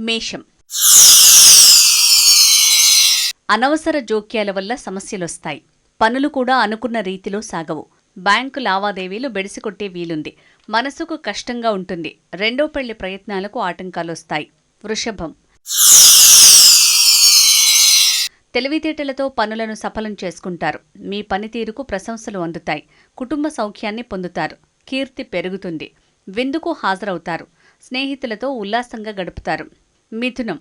మేషం. అనవసర జోక్యాల వల్ల సమస్యలొస్తాయి. పనులు కూడా అనుకున్న రీతిలో సాగవు. బ్యాంకు లావాదేవీలు బెడిసికొట్టే వీలుంది. మనసుకు కష్టంగా ఉంటుంది. రెండో పెళ్ళి ప్రయత్నాలకు ఆటంకాలొస్తాయి. వృషభం. తెలివితేటలతో పనులను సఫలం చేసుకుంటారు. మీ పనితీరుకు ప్రశంసలు అందుతాయి. కుటుంబ సౌఖ్యాన్ని పొందుతారు. కీర్తి పెరుగుతుంది. విందుకు హాజరవుతారు. స్నేహితులతో ఉల్లాసంగా గడుపుతారు. మిథునం.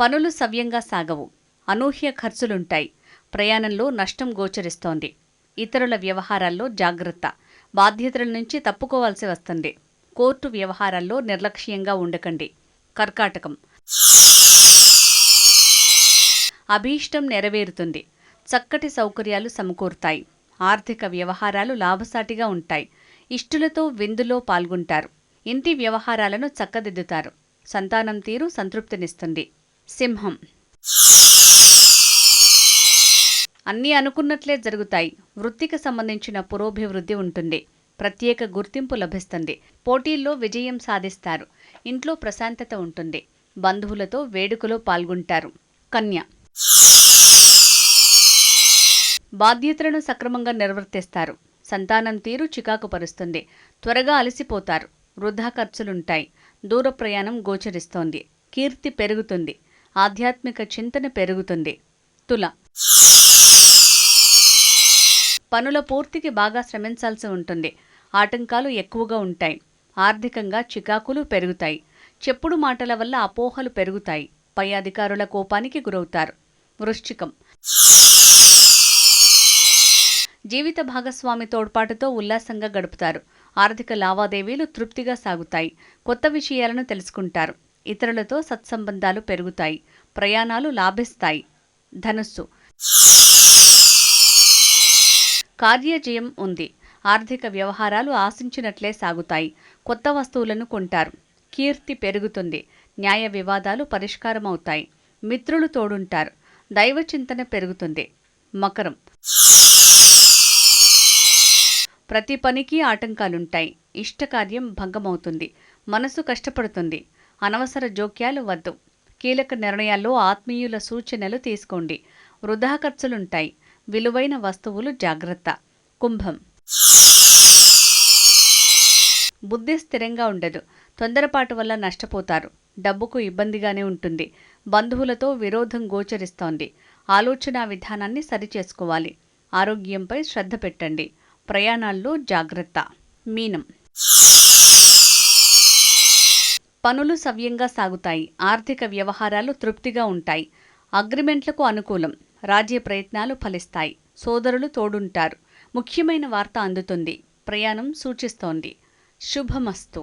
పనులు సవ్యంగా సాగవు. అనూహ్య ఖర్చులుంటాయి. ప్రయాణంలో నష్టం గోచరిస్తోంది. ఇతరుల వ్యవహారాల్లో జాగ్రత్త. బాధ్యతల నుంచి తప్పుకోవాల్సి వస్తుంది. కోర్టు వ్యవహారాల్లో నిర్లక్ష్యంగా ఉండకండి. కర్కాటకం. అభీష్టం నెరవేరుతుంది. చక్కటి సౌకర్యాలు సమకూరుతాయి. ఆర్థిక వ్యవహారాలు లాభసాటిగా ఉంటాయి. ఇష్టులతో విందులో పాల్గొంటారు. ఇంటి వ్యవహారాలను చక్కదిద్దుతారు. సంతానం తీరు సంతృప్తినిస్తుంది. సింహం. అన్నీ అనుకున్నట్లే జరుగుతాయి. వృత్తికి సంబంధించిన పురోభివృద్ధి ఉంటుంది. ప్రత్యేక గుర్తింపు లభిస్తుంది. పోటీల్లో విజయం సాధిస్తారు. ఇంట్లో ప్రశాంతత ఉంటుంది. బంధువులతో వేడుకలో పాల్గొంటారు. కన్య. బాధ్యతలను సక్రమంగా నిర్వర్తిస్తారు. సంతానం తీరు చికాకు పరుస్తుంది త్వరగా అలసిపోతారు. వృధా ఖర్చులుంటాయి. దూర ప్రయాణం గోచరిస్తోంది. కీర్తి పెరుగుతుంది. ఆధ్యాత్మిక చింతన పెరుగుతుంది. తుల పనుల పూర్తికి బాగా శ్రమించాల్సి ఉంటుంది. ఆటంకాలు ఎక్కువగా ఉంటాయి. ఆర్థికంగా చికాకులు పెరుగుతాయి. చెప్పుడు మాటల వల్ల అపోహలు పెరుగుతాయి. పై అధికారుల కోపానికి గురవుతారు. వృశ్చికం జీవిత భాగస్వామి తోడ్పాటుతో ఉల్లాసంగా గడుపుతారు. ఆర్థిక లావాదేవీలు తృప్తిగా సాగుతాయి. కొత్త విషయాలను తెలుసుకుంటారు. ఇతరులతో సత్సంబంధాలు పెరుగుతాయి. ప్రయాణాలు లాభిస్తాయి. ధనుస్సు. కార్యజయం ఉంది. ఆర్థిక వ్యవహారాలు ఆశించినట్లే సాగుతాయి. కొత్త వస్తువులను కొంటారు. కీర్తి పెరుగుతుంది. న్యాయ వివాదాలు పరిష్కారమవుతాయి. మిత్రులు తోడుంటారు. దైవ చింతన పెరుగుతుంది. మకరం. ప్రతి పనికి ఆటంకాలుంటాయి. ఇష్టకార్యం భంగమవుతుంది. మనసు కష్టపడుతుంది. అనవసర జోక్యాలు వద్దు. కీలక నిర్ణయాల్లో ఆత్మీయుల సూచనలు తీసుకోండి. వృధా ఖర్చులుంటాయి. విలువైన వస్తువులు జాగ్రత్త. కుంభం. బుద్ధి స్థిరంగా ఉండదు. తొందరపాటు వల్ల నష్టపోతారు. డబ్బుకు ఇబ్బందిగానే ఉంటుంది. బంధువులతో విరోధం గోచరిస్తోంది. ఆలోచన విధానాన్ని సరిచేసుకోవాలి. ఆరోగ్యంపై శ్రద్ధ పెట్టండి. ప్రయాణాల్లో జాగ్రత్త. మీనం. పనులు సవ్యంగా సాగుతాయి. ఆర్థిక వ్యవహారాలు తృప్తిగా ఉంటాయి. అగ్రిమెంట్లకు అనుకూలం. రాజ్య ప్రయత్నాలు ఫలిస్తాయి. సోదరులు తోడుంటారు. ముఖ్యమైన వార్త అందుతుంది. ప్రయాణం సూచిస్తోంది. శుభమస్తు.